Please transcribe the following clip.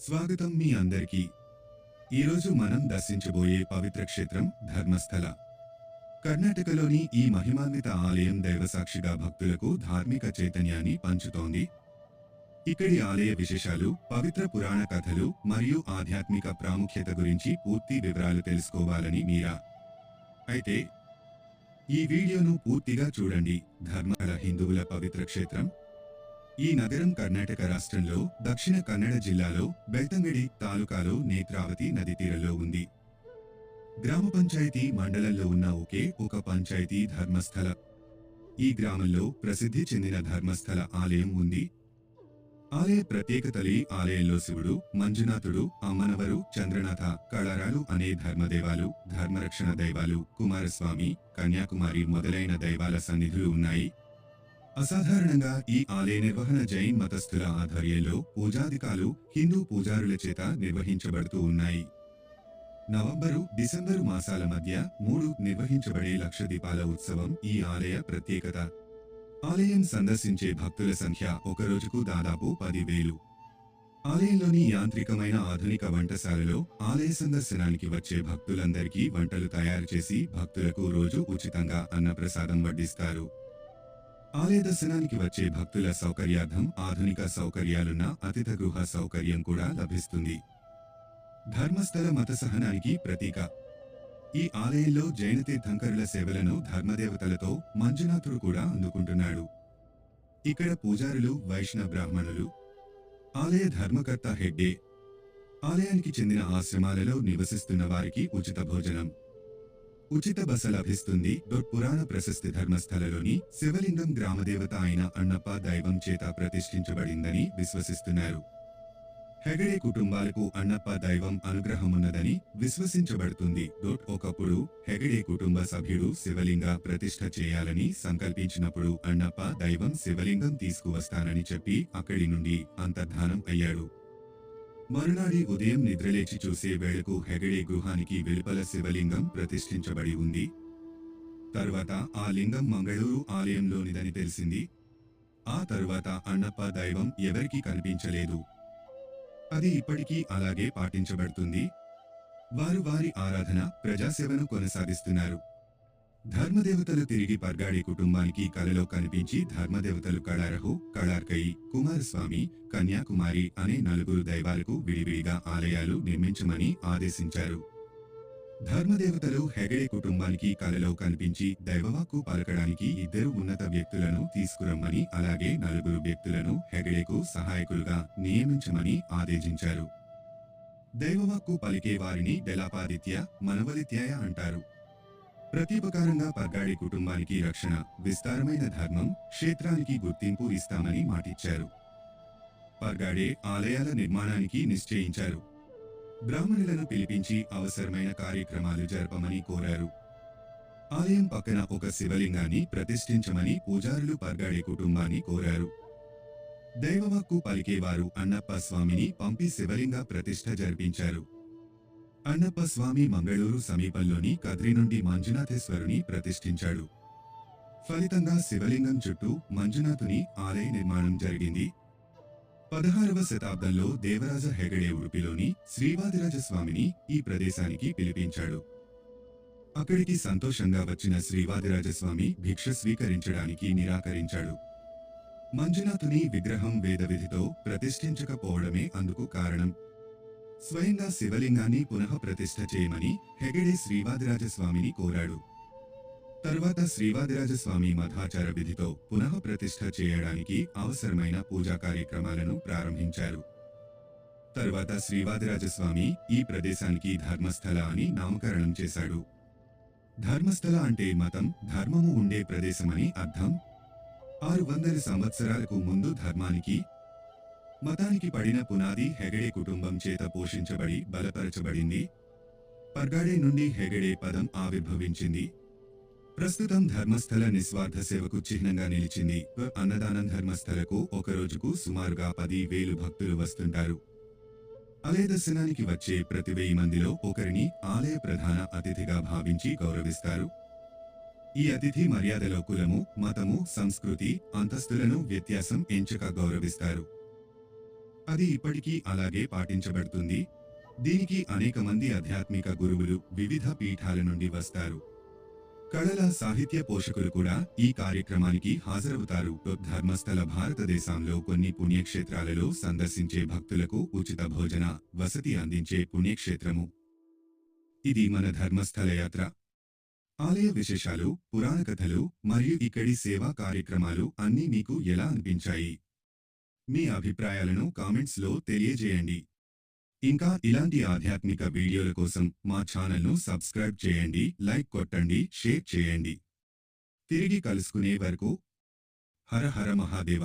స్వాగతం మీ అందరికీ. ఈరోజు మనం దర్శించబోయే పవిత్ర క్షేత్రం ధర్మస్థల. కర్ణాటకలోని ఈ మహిమాన్విత ఆలయం దైవసాక్షిగా భక్తులకు ధార్మిక చైతన్యాన్ని పంచుతోంది. ఇక్కడి ఆలయ విశేషాలు పవిత్ర పురాణ కథలు మరియు ఆధ్యాత్మిక ప్రాముఖ్యత గురించి పూర్తి వివరాలు తెలుసుకోవాలని మీరా? అయితే ఈ వీడియోను పూర్తిగా చూడండి. ధర్మకళ హిందువుల పవిత్ర క్షేత్రం ఈ నగరం కర్ణాటక రాష్ట్రంలో దక్షిణ కన్నడ జిల్లాలో బెల్తంగడి తాలూకాలో నేత్రావతి నది తీరంలో ఉంది. గ్రామ పంచాయతీ మండలంలో ఉన్న ఒకే ఒక పంచాయతీ ధర్మస్థల. ఈ గ్రామంలో ప్రసిద్ధి చెందిన ధర్మస్థల ఆలయం ఉంది. ఆలయ ప్రత్యేకతలి ఆలయంలో శివుడు మంజునాథుడు అమ్మనవరు చంద్రనాథ కళారాలు అనే ధర్మదేవాలు ధర్మరక్షణ దైవాలు కుమారస్వామి కన్యాకుమారి మొదలైన దైవాల సన్నిధులు ఉన్నాయి. అసాధారణంగా ఈ ఆలయ నిర్వహణ జైన్ మతస్థుల ఆధ్వర్యంలో పూజాధికాలు హిందూ పూజారుల చేత నిర్వహించబడుతూ ఉన్నాయి. నవంబరు డిసెంబరు మాసాల మధ్య మూడు నిర్వహించబడే లక్ష దీపాల ఉత్సవం ఈ ఆలయ ప్రత్యేకత. ఆలయం సందర్శించే భక్తుల సంఖ్య ఒక రోజుకు దాదాపు పదివేలు. ఆలయంలోని యాంత్రికమైన ఆధునిక వంటశాలలో ఆలయ సందర్శనానికి వచ్చే భక్తులందరికీ వంటలు తయారు చేసి భక్తులకు రోజు ఉచితంగా అన్నప్రసాదం వడ్డిస్తారు. ఆలయ దర్శనానికి వచ్చే భక్తుల సౌకర్యార్థం ఆధునిక సౌకర్యాలున్న అతిథ గృహ సౌకర్యం కూడా లభిస్తుంది. ధర్మస్థల మత సహనానికి ప్రతీక. ఈ ఆలయంలో జైన తీర్థంకరుల సేవలను ధర్మదేవతలతో మంజునాథుడు కూడా అందుకుంటున్నాడు. ఇక్కడ పూజారులు వైష్ణవ బ్రాహ్మణులు ఆలయ ధర్మకర్త హెడ్డే ఆలయానికి చెందిన ఆశ్రమాలలో నివసిస్తున్న వారికి ఉచిత భోజనం. ఉచిత బస లభిస్తుంది. పురాణ ప్రశస్తి ధర్మస్థలలోని శివలింగం గ్రామదేవత అయిన అన్నప్ప దైవం చేత ప్రతిష్ఠించబడిందని విశ్వసిస్తున్నారు. హెగడే కుటుంబాలకు అన్నప్ప దైవం అనుగ్రహమున్నదని విశ్వసించబడుతుంది. డోట్ ఒకప్పుడు హెగడే కుటుంబ సభ్యుడు శివలింగ ప్రతిష్ఠ చేయాలని సంకల్పించినప్పుడు అన్నప్ప దైవం శివలింగం తీసుకువస్తానని చెప్పి అక్కడి నుండి అంతర్ధానం అయ్యాడు. మరునాడి ఉదయం నిద్రలేచి చూసే వేళకు హెగడే గృహానికి వెలుపల శివలింగం ప్రతిష్ఠించబడి ఉంది. తరువాత ఆ లింగం మంగళూరు ఆలయంలోనిదని తెలిసింది. ఆ తరువాత అన్నప్ప దైవం ఎవరికీ కనిపించలేదు. అది ఇప్పటికీ అలాగే పాటించబడుతుంది. వారు వారి ఆరాధన ప్రజాసేవను కొనసాగిస్తున్నారు. ధర్మదేవతలు తిరిగి పర్గాడి కుటుంబానికి కలలో కనిపించి ధర్మదేవతలు కళారహు కళార్కై కుమారస్వామి కన్యాకుమారి అనే నలుగురు దైవాలకు విడివిడిగా ఆలయాలు నిర్మించమని ఆదేశించారు. ధర్మదేవతలు హెగడే కుటుంబానికి కలలో కనిపించి దైవవాక్కు పలకడానికి ఇద్దరు ఉన్నత వ్యక్తులను తీసుకురమ్మని అలాగే నలుగురు వ్యక్తులను హెగడేకు సహాయకులుగా నియమించమని ఆదేశించారు. దైవవాక్కు పలికే వారిని డెలాపాదిత్య మనవలిత్యాయ అంటారు. ప్రతీపకారంగా పర్గాడి కుటుంబానికి రక్షణ విస్తారమైన ధర్మం క్షేత్రానికి గుర్తింపు ఇస్తామని మాటిచ్చారు. పర్గాడే ఆలయాల నిర్మాణానికి నిశ్చయించారు. బ్రాహ్మణులను పిలిపించి అవసరమైన కార్యక్రమాలు జరపమని కోరారు. ఆలయం పక్కన ఒక శివలింగాన్ని ప్రతిష్ఠించమని పూజారులు పర్గాడే కుటుంబాన్ని కోరారు. దైవవాక్కు పలికేవారు అన్నప్ప స్వామిని పంపి శివలింగ ప్రతిష్ఠ జరిపించారు. అన్నప్ప స్వామి మంగళూరు సమీపంలోని కద్రి నుండి మంజునాథేశ్వరుని ప్రతిష్ఠించాడు. ఫలితంగా శివలింగం చుట్టూ మంజునాథుని ఆలయ నిర్మాణం జరిగింది. పదహారవ శతాబ్దంలో దేవరాజ హెగడే ఉడుపిలోని శ్రీవాదిరాజస్వామిని ఈ ప్రదేశానికి పిలిపించాడు. అక్కడికి సంతోషంగా వచ్చిన శ్రీవాదిరాజస్వామి భిక్ష స్వీకరించడానికి నిరాకరించాడు. మంజునాథుని విగ్రహం వేదవిధితో ప్రతిష్ఠించకపోవడమే అందుకు కారణం. స్వయంగా శివలింగాన్ని పునః ప్రతిష్ఠ చేయమని హెగడే శ్రీవాదిరాజస్వామిని కోరాడు. తర్వాత శ్రీవాదిరాజస్వామి స్వామి విధితో పునః ప్రతిష్ఠ చేయడానికి అవసరమైన పూజా కార్యక్రమాలను ప్రారంభించారు. తరువాత శ్రీవాదిరాజస్వామి ఈ ప్రదేశానికి ధర్మస్థల అని నామకరణం చేశాడు. ధర్మస్థల అంటే మతం ధర్మము ఉండే ప్రదేశమని అర్థం. ఆరు వందల సంవత్సరాలకు ముందు ధర్మానికి మతానికి పడిన పునాది హెగడే కుటుంబం చేత పోషించబడి బలపరచబడింది. పర్గాడే నుండి హెగడే పదం ఆవిర్భవించింది. ప్రస్తుతం ధర్మస్థల నిస్వార్థ సేవకు చిహ్నంగా నిలిచింది. అన్నదానం ధర్మస్థలకు ఒక రోజుకు సుమారుగా పది వేలు భక్తులు వస్తుంటారు. ఆలయ దర్శనానికి వచ్చే ప్రతి వెయ్యి మందిలో ఒకరిని ఆలయ ప్రధాన అతిథిగా భావించి గౌరవిస్తారు. ఈ అతిథి మర్యాదలో కులము మతము సంస్కృతి అంతస్తులను వ్యత్యాసం ఎంచక గౌరవిస్తారు. అది ఇప్పటికీ అలాగే పాటించబడుతుంది. దీనికి అనేక మంది ఆధ్యాత్మిక గురువులు వివిధ పీఠాల నుండి వస్తారు. కళల సాహిత్య పోషకులు కూడా ఈ కార్యక్రమానికి హాజరవుతారు. ధర్మస్థల భారతదేశంలో కొన్ని పుణ్యక్షేత్రాలలో సందర్శించే భక్తులకు ఉచిత భోజన వసతి అందించే పుణ్యక్షేత్రము. ఇది మన ధర్మస్థల యాత్ర. ఆలయ విశేషాలు పురాణ కథలు మరియు ఇక్కడి సేవా కార్యక్రమాలు అన్నీ మీకు ఎలా అనిపించాయి? మీ అభిప్రాయాలను కామెంట్స్లో తెలియజేయండి. ఇంకా ఇలాంటి ఆధ్యాత్మిక వీడియోల కోసం మా ఛానల్ను సబ్స్క్రైబ్ చేయండి లైక్ కొట్టండి షేర్ చేయండి. తిరిగి కలుసుకునే వరకు హర హర మహాదేవ.